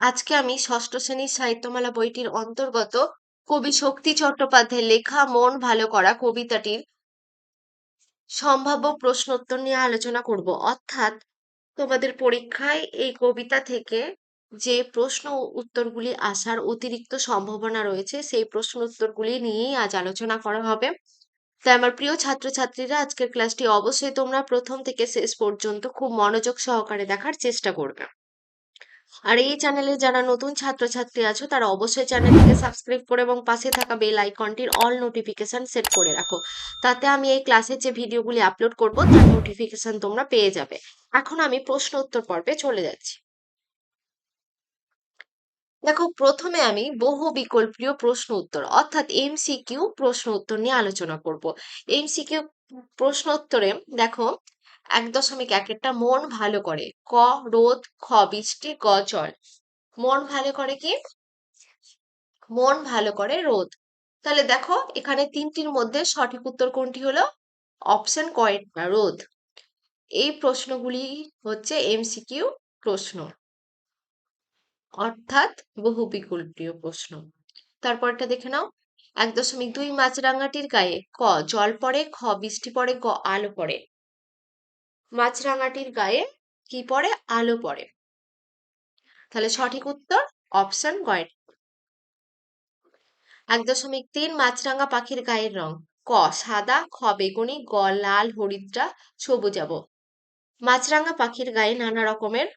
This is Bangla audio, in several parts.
আজকে আমি ষষ্ঠ শ্রেণির সাহিত্যমালা বইটির অন্তর্গত কবি শক্তি চট্টোপাধ্যায়ের লেখা মন ভালো করা কবিতাটির সম্ভাব্য প্রশ্নোত্তর নিয়ে আলোচনা করব। অর্থাৎ তোমাদের পরীক্ষায় এই কবিতা থেকে যে প্রশ্ন উত্তরগুলি আসার অতিরিক্ত সম্ভাবনা রয়েছে, সেই প্রশ্ন উত্তরগুলি নিয়েই আজ আলোচনা করা হবে। তাই আমার প্রিয় ছাত্রছাত্রীরা, আজকের ক্লাসটি অবশ্যই তোমরা প্রথম থেকে শেষ পর্যন্ত খুব মনোযোগ সহকারে দেখার চেষ্টা করবে। আর এই চ্যানেলে যারা নতুন ছাত্রছাত্রী আছো, তারা অবশ্যই চ্যানেলটিকে সাবস্ক্রাইব করে এবং পাশে থাকা বেল আইকনটির অল নোটিফিকেশন সেট করে রাখো। তাতে আমি এই ক্লাসের যে ভিডিওগুলি আপলোড করব, তার নোটিফিকেশন তোমরা পেয়ে যাবে। এখন আমি প্রশ্ন উত্তর পর্বে চলে যাচ্ছি। দেখো, প্রথমে আমি বহু বিকল্পীয় প্রশ্ন উত্তর, অর্থাৎ এমসিকিউ প্রশ্ন উত্তর নিয়ে আলোচনা করব। এমসিকিউ প্রশ্ন উত্তরে, দেখো এক দশমিক একেরটা মন ভালো করে। ক, রোদ, খ, বৃষ্টি, গ, জল। মন ভালো করে কি? মন ভালো করে রোদ। তাহলে দেখো, এখানে তিনটির মধ্যে সঠিক উত্তর কোনটি হলো? অপশন কয়েকটা রোদ। এই প্রশ্নগুলি হচ্ছে এমসিকিউ প্রশ্ন। অর্থাৎ বহু বিকল্পীয় প্রশ্ন। তারপরটা দেখে নাও। এক দশমিক দুই মাছরাঙ্গাটির গায়ে ক, জল পড়ে, খ, বৃষ্টি পড়ে, গ, আলো পড়ে। মাছরাঙাটির গায়ে কি পড়ে? আলো পড়ে। তাহলে সঠিক উত্তর অপশন গয়ের এক দশমিক তিন মাছরাঙা পাখির গায়ের রং। ক, সাদা, খ, বেগুনি, গ, লাল, হরিদ্রা সবুজাব মাছরাঙা পাখির গায়ে নানা রকমের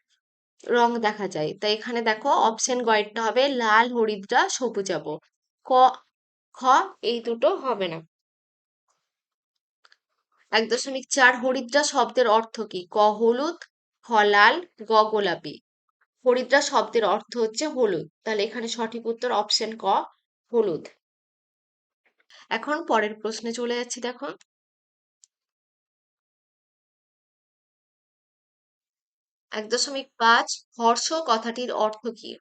রং দেখা যায়। তাই এখানে দেখো অপশন গয়েরটা হবে লাল, হরিদ্রা সবুজাব ক, খ, এই দুটো হবে না। এক দশমিক চার হরিদ্রা শব্দের অর্থ কি? ক হলুদ, খ লাল, গ গোলাপি। হরিদ্রা শব্দের অর্থ হচ্ছে হলুদ। তাহলে এখানে সঠিক উত্তর অপশন ক, হলুদ। এখন পরের প্রশ্নে চলে যাচ্ছি দেখো। এক দশমিক পাঁচ হর্ষ কথাটির অর্থ কি?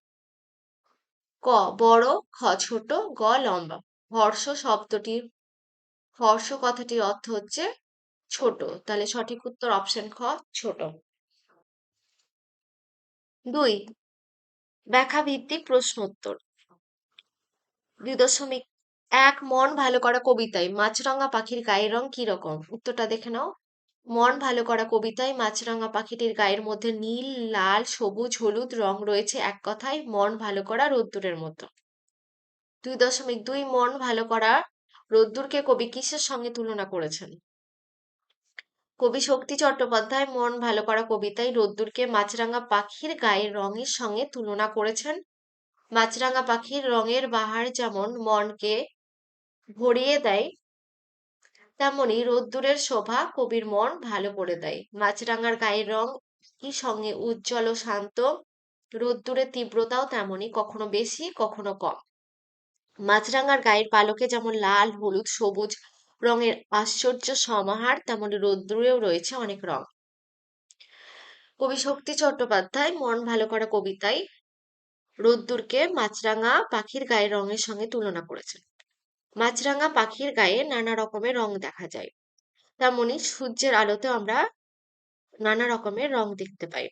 ক, বড়, খ, ছোট, গ, লম্বা। হর্ষ শব্দটির, হর্ষ কথাটির অর্থ হচ্ছে ছোট। তাহলে সঠিক উত্তর অপশন খ, ছোট। দুই ব্যাখ্যা ভিত্তিক প্রশ্ন উত্তর। দুই দশমিক এক, মন ভালো করা কবিতায় মাছরাঙা পাখির গায়ের রং কি রকম? উত্তরটা দেখে নাও। মন ভালো করা কবিতায় মাছরাঙা পাখিটির গায়ের মধ্যে নীল, লাল, সবুজ, হলুদ রং রয়েছে এক কথায় মন ভালো করা রোদ্দুরের মতো। দুই দশমিক দুই, মন ভালো করা রোদ্দুরকে কবি কিসের সঙ্গে তুলনা করেছেন? কবি শক্তি চট্টোপাধ্যায় মন ভালো করা কবিতায় রোদ্দুরকে মাছরাঙা পাখির গায়ের রঙের সঙ্গে তুলনা করেছেন। মাছরাঙা পাখির রঙের বাহার যেমন মনকে ভরিয়ে দেয়, তেমনি রোদ্দুরের শোভা কবির মন ভালো করে দেয়। মাছরাঙার গায়ের রং কি সঙ্গে উজ্জ্বল ও শান্ত, রোদ্দুরের তীব্রতাও তেমনি কখনো বেশি, কখনো কম। মাছরাঙার গায়ের পালকে যেমন লাল, হলুদ, সবুজ রঙের আশ্চর্য সমাহার, তেমনি রোদ্দুরেও রয়েছে অনেক রং কবি শক্তি চট্টোপাধ্যায়, মন ভালো করা কবিতায় রোদ্দুরকে মাছরাঙা পাখির গায়ের রঙের সঙ্গে তুলনা করেছেন। মাছরাঙা পাখির গায়ে নানা রকমের রং দেখা যায়। তেমনি সূর্যের আলোতে আমরা নানা রকমের রং দেখতে পাই।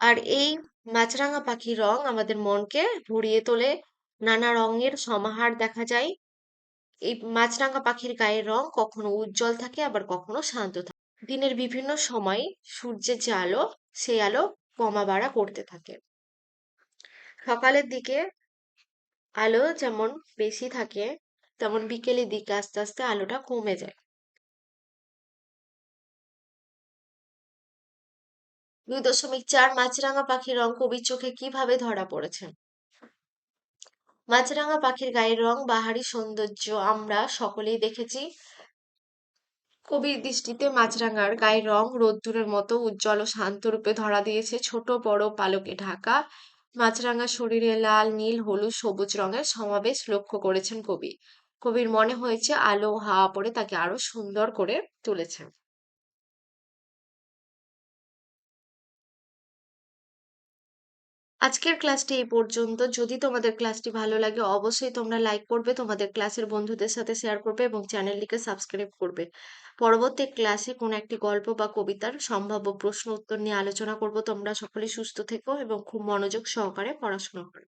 আর এই মাছরাঙা পাখির রং আমাদের মনকে ভরিয়ে তোলে, নানা রঙের সমাহার দেখা যায় এই মাছরাঙা পাখির গায়ের রং কখনো উজ্জ্বল থাকে, আবার কখনো শান্ত থাকে। দিনের বিভিন্ন সময় সূর্যের যে আলো, সেই আলো কমা বাড়া করতে থাকে। সকালের দিকে আলো যেমন বেশি থাকে, তেমন বিকেলের দিকে আস্তে আস্তে আলোটা কমে যায়। দুই দশমিক চার মাছরাঙা পাখির রং কবির চোখে কীভাবে ধরা পড়েছে? মাছরাঙা পাখির গায়ের রং, বাহারি সৌন্দর্য আমরা সকলেই দেখেছি। কবির দৃষ্টিতে মাছরাঙার গায়ের রং রোদ্দুরের মতো উজ্জ্বল ও শান্ত রূপে ধরা দিয়েছে ছোট, বড় পালকে ঢাকা। মাছরাঙা শরীরে লাল, নীল, হলুদ, সবুজ রঙের সমাবেশ লক্ষ্য করেছেন কবি। কবির মনে হয়েছে আলো হাওয়া পড়ে তাকে আরও সুন্দর করে তুলেছে আজকের ক্লাসটি এই পর্যন্ত। যদি তোমাদের ক্লাসটি ভালো লাগে, অবশ্যই তোমরা লাইক করবে, তোমাদের ক্লাসের বন্ধুদের সাথে শেয়ার করবে এবং চ্যানেলটিকে সাবস্ক্রাইব করবে। পরবর্তী ক্লাসে কোনো একটি গল্প বা কবিতার সম্ভাব্য প্রশ্ন উত্তর নিয়ে আলোচনা করব। তোমরা সকলে সুস্থ থেকো এবং খুব মনোযোগ সহকারে পড়াশোনা করো।